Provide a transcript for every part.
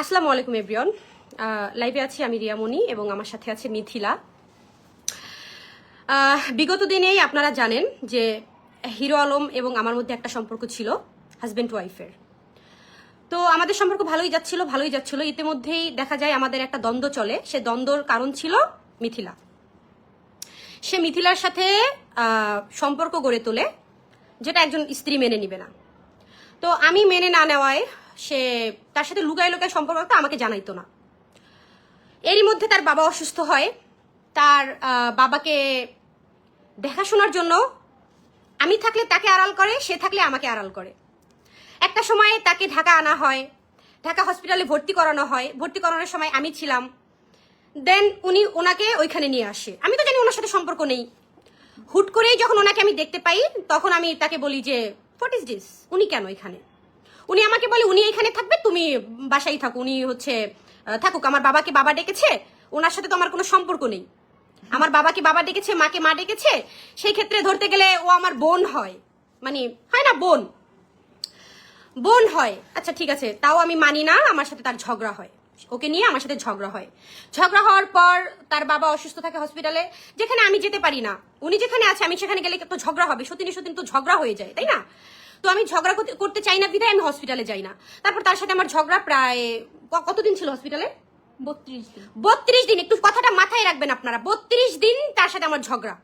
আসসালামু আলাইকুম এভরিয়ন লাইভে আছি আমি রিয়ামণি এবং আমার সাথে আছে মিথিলা। বিগত দিনেই আপনারা জানেন যে হিরো আলম এবং আমার মধ্যে একটা সম্পর্ক ছিল হাজব্যান্ড ওয়াইফের তো আমাদের সম্পর্ক ভালোই যাচ্ছিল ভালোই যাচ্ছিল। ইতিমধ্যেই দেখা যায় আমাদের একটা দ্বন্দ্ব চলে। সে দ্বন্দ্বর কারণ ছিল মিথিলা। সে মিথিলার সাথে সম্পর্ক গড়ে তোলে, যেটা একজন স্ত্রী মেনে নিবে না। তো আমি মেনে না নেওয়ায় সে তার সাথে লুকায় লুকায় সম্পর্ক রাখতো, আমাকে জানাইতো না। এরই মধ্যে তার বাবা অসুস্থ হয়। তার বাবাকে দেখাশোনার জন্য আমি থাকলে তাকে আড়াল করে সে থাকলে আমাকে আড়াল করে। একটা সময় তাকে ঢাকা আনা হয়। ঢাকা হসপিটালে ভর্তি করানো হয়। ভর্তি করানোর সময় আমি ছিলাম। দেন উনি ওনাকে ওইখানে নিয়ে আসে। আমি তো জানি ওনার সাথে সম্পর্ক নেই। হুট করেই যখন ওনাকে আমি দেখতে পাই তখন আমি তাকে বলি যে হোয়াট ইজ দিস উনি কেন এখানে? উনি আমাকে বলে, উনি এখানে থাকবে, তুমি বাসায় থাকো। উনি হচ্ছে থাকুক, আমার বাবাকে বাবা ডেকেছে, ওনার সাথে তো আমার কোনো সম্পর্ক নেই। আমার বাবাকে বাবা ডেকেছে, মাকে মা ডেকেছে, সেই ক্ষেত্রে ধরতে গেলে ও আমার বোন হয়। মানে হয় না, বোন। বোন হয়। আচ্ছা ঠিক আছে, তাও আমি মানি না, আমার সাথে তার ঝগড়া হয়। ওকে নিয়ে আমার সাথে ঝগড়া হয়। ঝগড়া হওয়ার পর তার বাবা অসুস্থ থাকে হসপিটালে যেখানে আমি যেতে পারি না। উনি যেখানে আছে, আমি সেখানে গেলে তো ঝগড়া হবে সত্যি সত্যি তো ঝগড়া হয়ে যায়, তাই না? তো আমি ঝগড়া করতে- চাই না বিধায় আমি হসপিটালে যাই না। তারপর তার সাথে আমার ঝগড়া প্রায় কতদিন ছিল হসপিটালে বত্রিশ দিন। বত্রিশ দিন একটু কথাটা মাথায় রাখবেন আপনারা। বত্রিশ দিন তার সাথে আমার ঝগড়া।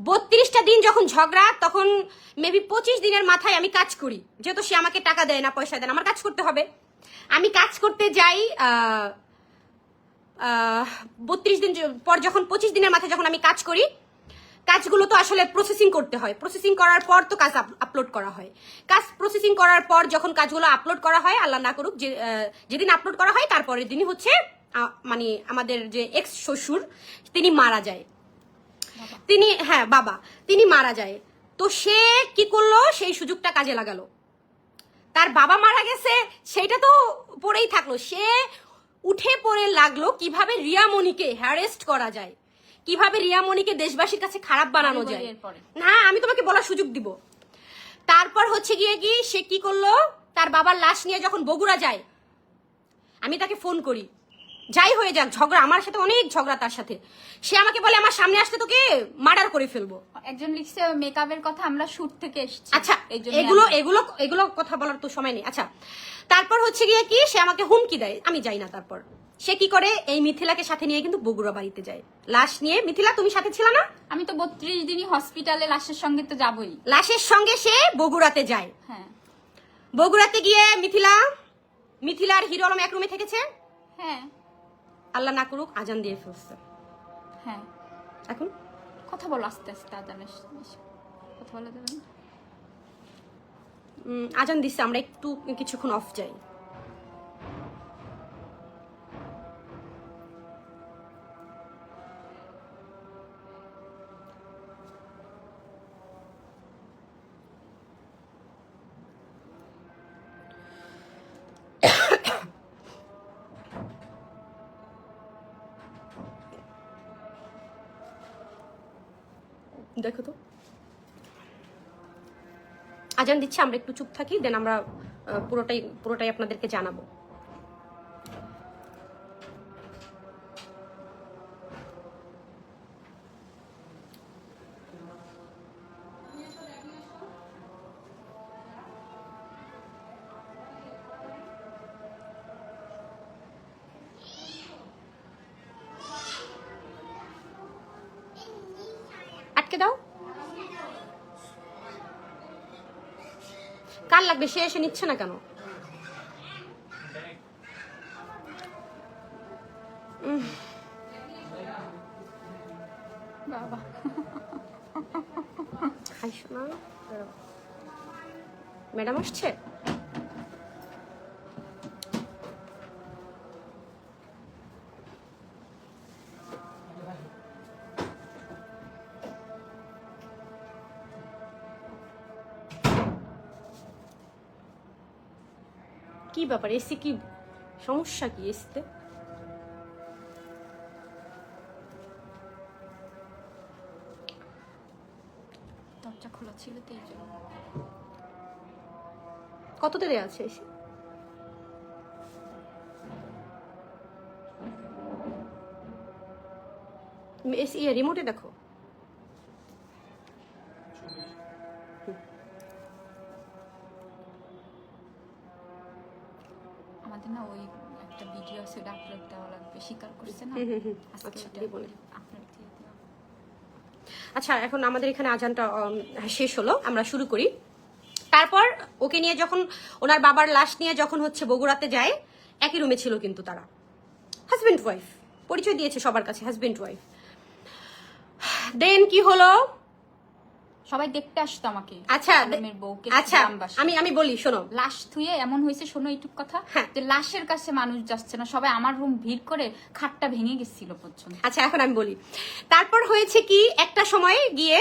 বত্রিশটা দিন যখন ঝগড়া তখন মেবি পঁচিশ দিনের মাথায় আমি কাজ করি। যেহেতু সে আমাকে টাকা দেয় না পয়সা দেয় না আমার কাজ করতে হবে। আমি কাজ করতে যাই বত্রিশ দিন পর যখন পঁচিশ দিনের মাথায় যখন আমি কাজ করি কাজগুলো তো আসলে প্রসেসিং করতে হয়। প্রসেসিং করার পর তো কাজ আপলোড করা হয়। কাজ প্রসেসিং করার পর যখন কাজগুলো আপলোড করা হয় আল্লাহ না করুক যে যেদিন আপলোড করা হয় তারপরের দিনই হচ্ছে মানে আমাদের যে এক্স শ্বশুর তিনি মারা যায়। তিনি হ্যাঁ বাবা। তিনি মারা যায়। তো সে কি করল? সেই সুযোগটা কাজে লাগালো। তার বাবা মারা গেছে সেটা তো পড়েই থাকল। সে উঠে পড়ে লাগল কীভাবে রিয়ামণিকে হ্যারেস্ট করা যায়। কীভাবে রিয়ামণিকে দেশবাসীর কাছে খারাপ বানানো যায়? না আমি তোমাকে বলার সুযোগ দিব। তারপর হচ্ছে গিয়ে কি সে কি করল? তার বাবার লাশ নিয়ে যখন বগুড়া যায় আমি তাকে ফোন করি। যাই হয়ে যাক ঝগড়া আমার সাথে অনেক ঝগড়া তার সাথে। সে আমাকে বলে আমার সামনে আসতে তোকে মার্ডার করে ফেলব। একজন লিখছে মেকআপের কথা আমরা শুট থেকে এসেছি। আচ্ছা এগুলো এগুলো এগুলো কথা বলার তো সময় নেই। আচ্ছা তারপর হচ্ছে গিয়ে কি সে আমাকে হুমকি দেয়। আমি যাই না তারপর। সে কি করে? এই মিথিলাকে সাথে নিয়ে কিন্তু বগুড়া বাড়িতে যায়। লাশ নিয়ে মিথিলা তুমি সাথে ছিল না? আমি তো বত্রিশ দিনই হসপিটালে লাশের সঙ্গে তো যাবই। লাশের সঙ্গে সে বগুড়াতে যায়। হ্যাঁ। বগুড়াতে গিয়ে মিথিলা মিথিলার হিরো আলম এক রুমে থেকেছে? হ্যাঁ। আল্লাহ না করুক আজান দিয়ে ফেলছে। হ্যাঁ। এখন? কথা বলো আস্তে আস্তে আদানের কথা বলা যাবে আজান দিচ্ছে আমরা একটু কিছুক্ষণ অফ যাই। দেখো তো। আজান দিচ্ছি আমরা একটু চুপ থাকি দেন আমরা পুরোটাই পুরোটাই আপনাদেরকে জানাব। আটকে দাও। কার লাগবে সে এসে নিচ্ছে না কেন? ম্যাডাম আসছে? ব্যাপার এসি কি সমস্যা কি এসিতে? কত খোলা ছিল তো এই জন্য। আছে এসি? এসি রিমোটে দেখো। একটা ভিডিও ওটা আপলোড দেওয়া লাগবে। স্বীকার করছে না? আচ্ছা, আপলোড দিয়ে আচ্ছা এখন আমাদের এখানে আজানটা শেষ হলো। আমরা শুরু করি। তারপর ওকে নিয়ে যখন ওনার বাবার লাশ নিয়ে যখন হচ্ছে বগুড়াতে যায় একই রুমে ছিল কিন্তু তারা। হাজবেন্ড ওয়াইফ পরিচয় দিয়েছে সবার কাছে হাজবেন্ড ওয়াইফ দেন কি হলো? সবাই দেখতে আসতো আমাকে আচ্ছা আলমের বউকে আচ্ছা। আমি আমি বলি শোনো লাশ থুয়ে এমন হয়েছে শোনো এইটুক কথা হ্যাঁ। যে লাশের কাছে মানুষ যাচ্ছে না সবাই আমার রুম ভিড় করে খাটটা ভেঙে গেছিল পর্যন্ত আচ্ছা এখন আমি বলি তারপর হয়েছে কি একটা সময় গিয়ে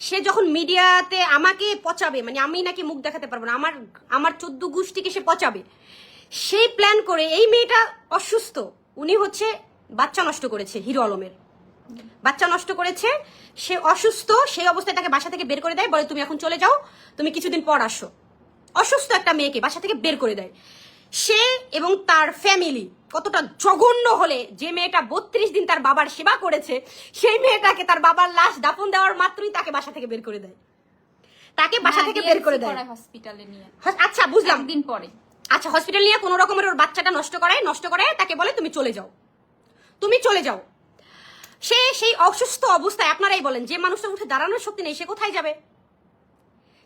সে যখন মিডিয়াতে আমাকে পচাবে মানে আমি নাকি মুখ দেখাতে পারব না আমার আমার চোদ্দ গোষ্ঠীকে সে পচাবে সেই প্ল্যান করে এই মেয়েটা অসুস্থ উনি হচ্ছে বাচ্চা নষ্ট করেছে হিরো আলমের বাচ্চা নষ্ট করেছে সে অসুস্থ সেই অবস্থায় তাকে বাসা থেকে বের করে দেয় বলে তুমি এখন চলে যাও তুমি কিছুদিন পর আসো। অসুস্থ একটা মেয়েকে বাসা থেকে বের করে দেয়। সে এবং তার ফ্যামিলি কতটা জঘন্য হলে যে মেয়েটা বত্রিশ দিন তার বাবার সেবা করেছে সেই মেয়েটাকে তার বাবার লাশ দাফন দেওয়ার মাত্রই তাকে বাসা থেকে বের করে দেয়। তাকে বাসা থেকে বের করে দেয়। হসপিটালে নিয়ে। আচ্ছা বুঝলাম। দিন পরে। আচ্ছা হসপিটাল নিয়ে কোনো রকমের ওর বাচ্চাটা নষ্ট করায় নষ্ট করায় তাকে বলে তুমি চলে যাও। তুমি চলে যাও। সে সেই অসুস্থ অবস্থায় আপনারাই বলেন যে মানুষটা উঠে দাঁড়ানোর শক্তি নেই সে কোথায় যাবে?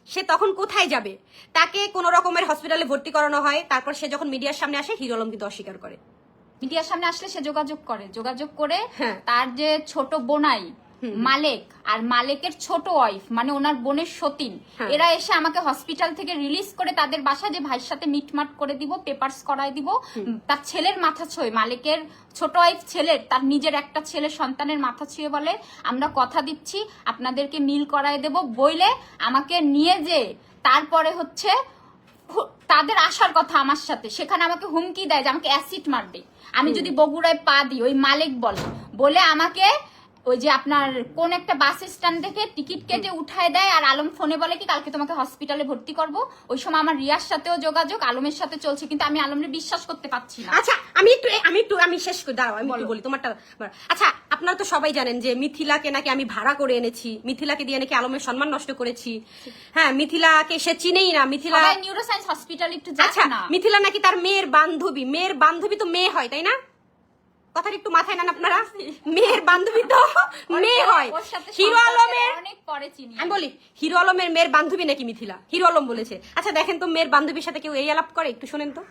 সে তখন কোথায় যাবে? তাকে কোনো রকমের হসপিটালে ভর্তি করানো হয় তারপর সে যখন মিডিয়ার সামনে আসে হিরো আলম কিন্তু অস্বীকার করে। মিডিয়ার সামনে আসলে সে যোগাযোগ করে। যোগাযোগ করে হ্যাঁ। তার যে ছোট বোনাই মালেক আর মালেকের ছোট ওয়াইফ মানে ওনার বোনের সতীন। হ্যাঁ। এরা এসে আমাকে হসপিটাল থেকে রিলিজ করে তাদের বাসা যে ভাইয়ের সাথে মিটমাট করে দিব পেপারস করায় দিব। তার ছেলের মাথা ছুঁয়ে মালিকের ছোট ওয়াইফ ছেলের তার নিজের একটা ছেলে সন্তানের মাথা ছুঁয়ে বলে আমরা কথা দিচ্ছি আপনাদেরকে মিল করায় দেব বইলে আমাকে নিয়ে যে তারপরে হচ্ছে তাদের আসার কথা আমার সাথে। সেখানে আমাকে হুমকি দেয় যে আমাকে অ্যাসিড মারবে। আমি যদি বগুড়ায় পা দিই ওই মালিক বলে বলে আমাকে ওই যে আপনার কোন একটা বাস স্ট্যান্ড থেকে টিকিট কেটে উঠায় দেয় আর আলম ফোনে বলে কি কালকে তোমাকে হসপিটালে ভর্তি করব। ওই সময় আমার রিয়ার সাথেও যোগাযোগ আলমের সাথে চলছে কিন্তু আমি আলমের বিশ্বাস করতে পারছি না। আচ্ছা আমি একটু আমি একটু আমি শেষ করে দাঁড়াও আমি বলি। তোমারটা আচ্ছা আপনারা তো সবাই জানেন যে মিথিলাকে নাকি আমি ভাড়া করে এনেছি মিথিলাকে দিয়ে নাকি আলমের সম্মান নষ্ট করেছি। হ্যাঁ মিথিলাকে সে চিনেই না মিথিলা নিউরোসায়েন্স হসপিটাল একটু আচ্ছা না। মিথিলা নাকি তার মেয়ের বান্ধবী মেয়ের বান্ধবী তো মেয়ে হয় তাই না? কথাটা একটু মাথায় নেন আপনারা। মেয়ের বান্ধবী তো মেয়ে হয়। হিরো আলমের অনেক পরে চিনি। আমি বলি হিরো আলমের মেয়ের বান্ধবী নাকি মিথিলা? হিরো আলম বলেছে। আচ্ছা দেখেন তো মেয়ের বান্ধবীর সাথে কেউ এই আলাপ করে? একটু শোনেন তো।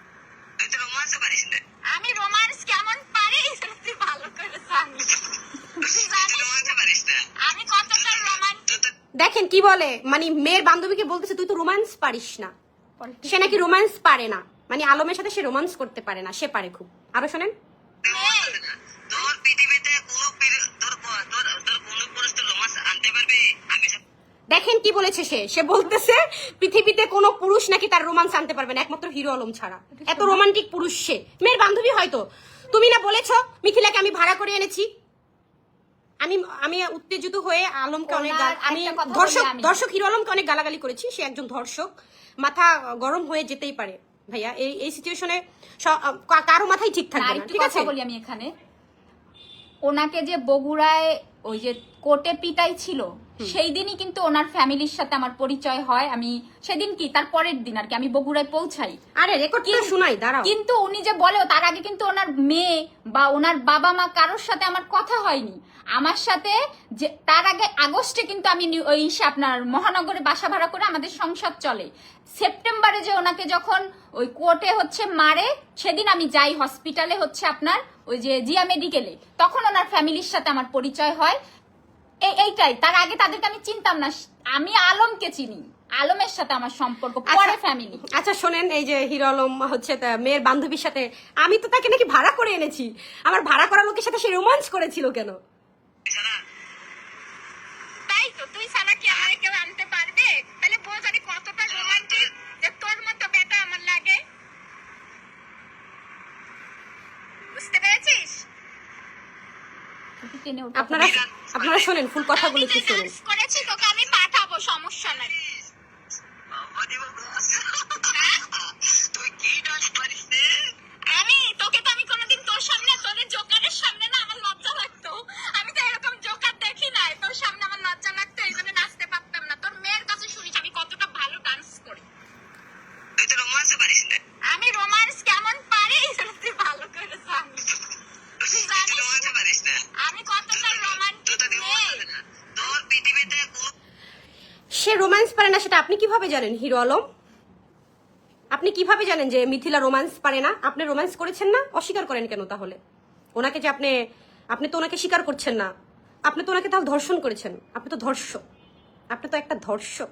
তুই তো রোমান্স পারিস না। আমি রোমান্স কেমন পারি? তুই ভালো করে জানিস। আমি কতটা দেখেন কি বলে? মানে মেয়ের বান্ধবীকে বলতেছে তুই তো রোমান্স পারিস না। সে নাকি রোমান্স পারে না। মানে আলমের সাথে সে রোমান্স করতে পারে না। সে পারে খুব। আরও শোনেন রোমান্স না। তোর পৃথিবীতে কোনো পীর- তোর প- তোর তোর কোনো পুরুষ তোর রোমান্স আনতে পারবে আমি সব- দেখেন কি বলেছে সে। সে বলতেছে পৃথিবীতে কোনো পুরুষ নাকি তার রোমান্স আনতে পারবে না একমাত্র হিরো আলম ছাড়া। এত রোমান্টিক পুরুষ সে। মেয়ের বান্ধবী হয়তো। তুমি না বলেছ মিথিলাকে আমি ভাড়া করে এনেছি? আমি আমি উত্তেজিত হয়ে আলমকে অনেক আমি ধর্ষক দর্শক হিরো আলমকে অনেক গালাগালি করেছি সে একজন ধর্ষক। মাথা গরম হয়ে যেতেই পারে। ভাইয়া এই এই সিচুয়েশনে কারও মাথায় ঠিক থাকবে না ঠিক আছে? বলি আমি এখানে। ওনাকে যে বগুড়ায় ওই যে কোর্টে পিটাই ছিল সেই দিনই কিন্তু ওনার ফ্যামিলির সাথে আমার পরিচয় হয়। আমি সেদিন কি? তার পরের দিন আর কি। আমি বগুড়ায় পৌঁছাই। আরে রেকর্ড তো শুনাই দাঁড়াও। কিন্তু উনি যে বলেও তার আগে কিন্তু ওনার মেয়ে বা ওনার বাবা মা কারোর সাথে আমার কথা হয়নি। আমার সাথে যে তার আগে আগস্টে কিন্তু আমি নিউ- ওই সে আপনার মহানগরে বাসা ভাড়া করে আমাদের সংসার চলে। সেপ্টেম্বরে যে ওনাকে যখন ওই কোর্টে হচ্ছে মারে সেদিন আমি যাই হসপিটালে হচ্ছে আপনার ওই যে জিয়া মেডিকেলে। তখন ওনার ফ্যামিলির সাথে আমার পরিচয় হয়। এইটাই। তার আগে তাদেরকে আমি চিনতাম না। আমি আলমকে চিনি। আলমের সাথে আমার সম্পর্ক পরে ফ্যামিলি আচ্ছা শোনেন এই যে হিরো আলম হচ্ছে মেয়ের বান্ধবীর সাথে আমি তো তাকে নাকি ভাড়া করে এনেছি। আমার ভাড়া করা লোকের সাথে সে রোমান্স করেছিল কেন? তাই তো তুই ছাড়া কি আমার কেউ আনতে পারবে? তাহলে বোঝ আমি কতটা রোমান্টিক যে তোর মতো বেটা আমার লাগে। বুঝতে পেরেছিস? আপনারা আপনারা শোনেন ফুল কথাগুলো কি শুনুন। করেছি তোকে আমি পাঠাবো সমস্যা নাই। আমি তোকে তো আমি কোনোদিন তোর সামনে তোর জোকারের সামনে না আমার লজ্জা লাগতো আমি তো এরকম আপনি কীভাবে জানেন হিরো আলম? আপনি কীভাবে জানেন যে মিথিলা রোম্যান্স পারে না? আপনি রোম্যান্স করেছেন না? অস্বীকার করেন কেন তাহলে? ওনাকে যে আপনি আপনি তো ওনাকে স্বীকার করছেন না। আপনি তো ওনাকে তাহলে ধর্ষণ করেছেন। আপনি তো ধর্ষক। আপনি তো একটা ধর্ষক।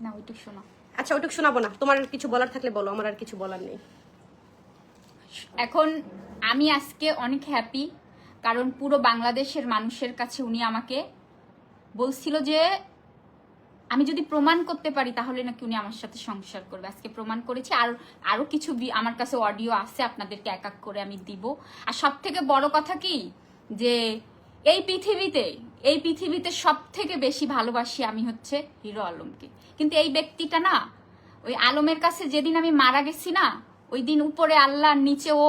না ওইটুক শোনো। আচ্ছা ওইটুকু শোনাবো না। তোমার আর কিছু বলার থাকলে বলো আমার আর কিছু বলার নেই। এখন আমি আজকে অনেক হ্যাপি কারণ পুরো বাংলাদেশের মানুষের কাছে উনি আমাকে বলছিল যে আমি যদি প্রমাণ করতে পারি, তাহলে নাকি উনি আমার সাথে সংসার করবে। আজকে প্রমাণ করেছি। আর আরও কিছু আমার কাছে অডিও আছে, আপনাদেরকে এক এক করে আমি দিব। আর সব থেকে বড় কথা কি? যে এই পৃথিবীতে এই পৃথিবীতে সব থেকে বেশি ভালোবাসি আমি হচ্ছে হিরো আলমকে। কিন্তু এই ব্যক্তিটা না, ওই আলমের কাছে যেদিন আমি মারা গেছি না, ওই দিন উপরে আল্লাহ নিচে ও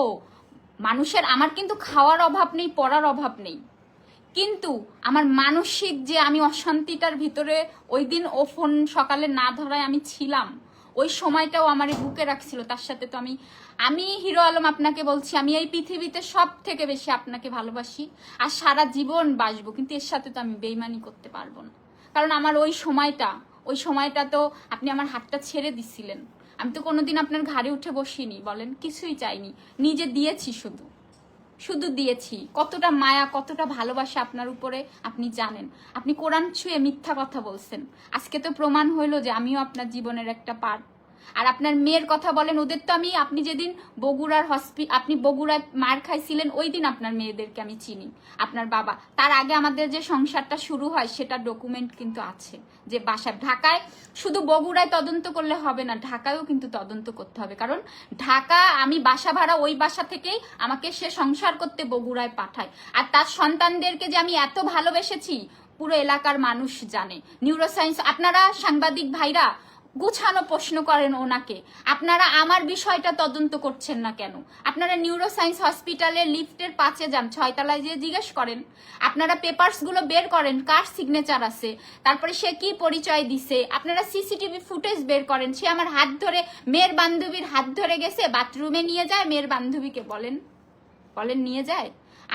মানুষের, আমার কিন্তু খাওয়ার অভাব নেই, পড়ার অভাব নেই। কিন্তু আমার মানসিক যে আমি অশান্তিটার ভিতরে ওই দিন ও ফোন সকালে না ধরায় আমি ছিলাম। ওই সময়টাও আমার বুকে রাখছিল, তার সাথে তো আমি আমি হিরো আলম আপনাকে বলছি, আমি এই পৃথিবীতে সব থেকে বেশি আপনাকে ভালোবাসি আর সারা জীবন বাসবো, কিন্তু এর সাথে তো আমি বেইমানি করতে পারব না। কারণ আমার ওই সময়টা ওই সময়টা তো আপনি আমার হাতটা ছেড়ে দিছিলেন। আমি তো কোনোদিন আপনার ঘাড়ে উঠে বসিনি, বলেন, কিছুই চাইনি। নিজে দিয়েছি শুধু। শুধু দিয়েছি। কতটা মায়া, কতটা ভালোবাসা আপনার উপরে আপনি জানেন। আপনি কোরআন ছুঁয়ে মিথ্যা কথা বলছেন। আজকে তো প্রমাণ হইল যে আমিও আপনার জীবনের একটা পার্ট আর আপনার মেয়ের কথা বলেন, ওদের তো আমি, আপনি যেদিন বগুড়ার হসপি আপনি বগুড়ায় মার খাইছিলেন, ওই দিন আপনার মেয়েদেরকে আমি চিনি, আপনার বাবা। তার আগে আমাদের যে সংসারটা শুরু হয়, সেটা ডকুমেন্ট কিন্তু আছে, যে বাসায় ঢাকায় শুধু বগুড়ায় তদন্ত করলে হবে না, ঢাকায়ও কিন্তু তদন্ত করতে হবে। কারণ ঢাকা, আমি বাসা ভাড়া ওই বাসা থেকেই আমাকে সে সংসার করতে বগুড়ায় পাঠায়। আর তার সন্তানদেরকে যে আমি এত ভালোবেসেছি, পুরো এলাকার মানুষ জানে। নিউরোসায়েন্স আপনারা সাংবাদিক ভাইরা গুছানো, প্রশ্ন করেন ওনাকে। আপনারা আমার বিষয়টা তদন্ত করছেন না কেন? আপনারা নিউরোসায়েন্স হসপিটালে লিফটের পাঁচে যান, ছয়তলায় যে জিজ্ঞেস করেন। আপনারা পেপারসগুলো বের করেন, কার সিগনেচার আছে? তারপরে সে কি পরিচয় দিছে? আপনারা সিসিটিভি ফুটেজ বের করেন, সে আমার হাত ধরে, মেয়ের বান্ধবীর হাত ধরে গেছে বাথরুমে নিয়ে যায়, মেয়ের বান্ধবীকে বলেন। বলেন, নিয়ে যায়?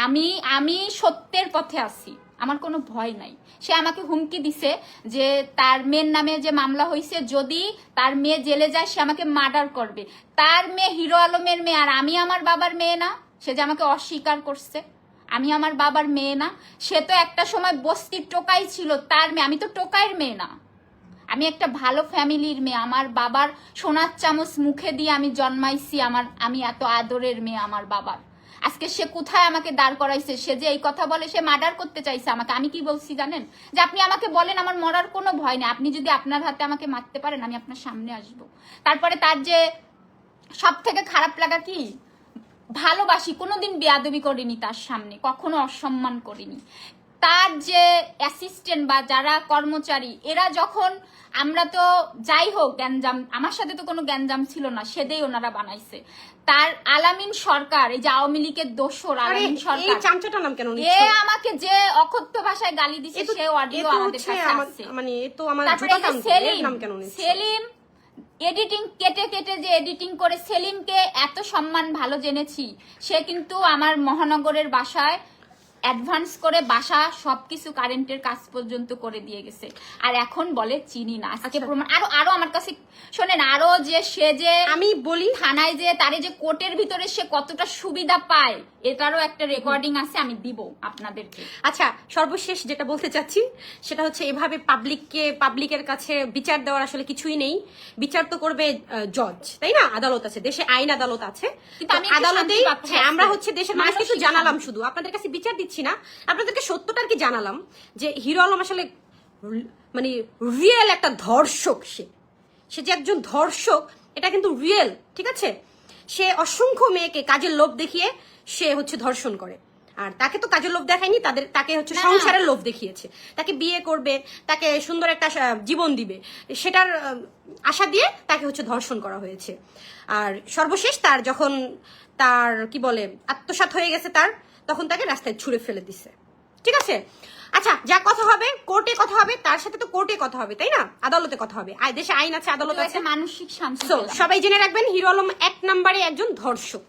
আমি আমি সত্যের পথে আছি। আমার কোনো ভয় নাই। সে আমাকে হুমকি দিছে যে তার মেয়ের নামে যে মামলা হয়েছে যদি তার মেয়ে জেলে যায়, সে আমাকে মার্ডার করবে। তার মেয়ে হিরো আলমের মেয়ে, আর আমি আমার বাবার মেয়ে না। সে যে আমাকে অস্বীকার করছে। আমি আমার বাবার মেয়ে না। সে তো একটা সময় বস্তির টোকাই ছিল তার মেয়ে। আমি তো টোকাইয়ের মেয়ে না। আমি একটা ভালো ফ্যামিলির মেয়ে। আমার বাবার সোনার চামচ মুখে দিয়ে আমি জন্মাইছি। আমার, আমি এত আদরের মেয়ে আমার বাবার। আজকে সে কোথায় আমাকে দাঁড় করাইছে? সে যে এই কথা বলে, সে মার্ডার করতে চাইছে আমাকে। আমি কি বলছি জানেন? যে আপনি আমাকে বলেন, আমার মরার কোনো ভয় নেই। আপনি যদি আপনার হাতে আমাকে মারতে পারেন, আমি আপনার সামনে আসব। তারপরে তার যে সব থেকে খারাপ লাগা কি? ভালোবাসি, কোনোদিন বেয়াদবি করিনি তার সামনে, কখনো অসম্মান করিনি। তার যে অ্যাসিস্ট্যান্ট বা যারা কর্মচারী, এরা যখন আমরা তো যাই হোক, গ্যাঞ্জাম, আমার সাথে তো কোনো গ্যাঞ্জাম ছিল না, সেদেই ওনারা বানাইছে। তার আলামিন সরকার এই যে আওয়ামী লীগের দোসর আলামিন সরকার এই চামচাটা চামচাটার নাম কেন এ আমাকে যে অকথ্য ভাষায় গালি দিছে সে অডিও আমাদের কাছে আছে মানে এ তো আমার সেলিম নাম কেন? সেলিম এডিটিং কেটে কেটে যে এডিটিং করে সেলিমকে এত সম্মান ভালো জেনেছি সে কিন্তু আমার মহানগরের বাসায় অ্যাডভান্স করে বাসা সবকিছু কারেন্টের কাজ পর্যন্ত করে দিয়ে গেছে। আর এখন বলে চিনি না। আজকে আচ্ছা। প্রমাণ আরও আরও আমার কাছে শোনেন আরও যে সে যে আমি বলি থানায় যে তারে যে কোর্টের ভিতরে সে কতটা সুবিধা পায় এটারও একটা রেকর্ডিং আছে আমি দিব আপনাদেরকে। আচ্ছা সর্বশেষ যেটা বলতে চাচ্ছি সেটা হচ্ছে এভাবে পাবলিককে পাবলিকের কাছে বিচার দেওয়ার আসলে কিছুই নেই। বিচার তো করবে জজ তাই না? আদালত আছে দেশে আইন আদালত আছে। আদালতেই হ্যাঁ আমরা হচ্ছে দেশের মানুষ মানসিক জানালাম শুধু। আপনাদের কাছে বিচার দিচ্ছি না আপনাদেরকে সত্যটা আর কি জানালাম যে হিরো আলম আসলে মানে রিয়েল একটা ধর্ষক সে। সে যে একজন ধর্ষক এটা কিন্তু রিয়েল ঠিক আছে? সে অসংখ্য মেয়েকে কাজের লোভ দেখিয়ে সে হচ্ছে ধর্ষণ করে। আর তাকে তো কাজের লোভ দেখায়নি তাদের তাকে হচ্ছে। সংসারের লোভ দেখিয়েছে। তাকে বিয়ে করবে তাকে সুন্দর একটা জীবন দিবে। সেটার আশা দিয়ে তাকে হচ্ছে ধর্ষণ করা হয়েছে। আর সর্বশেষ তার যখন তার কি বলে আত্মসাৎ হয়ে গেছে তার তখন তাকে রাস্তায় ছুঁড়ে ফেলে দিছে। ঠিক আছে? আচ্ছা যা কথা হবে কোর্টে কথা হবে তার সাথে তো কোর্টে কথা হবে তাই না? আদালতে কথা হবে। দেশে আইন আছে আদালত আছে। মানসিক শান্তি সবাই জেনে রাখবেন হিরো আলম এক নম্বরে একজন ধর্ষক।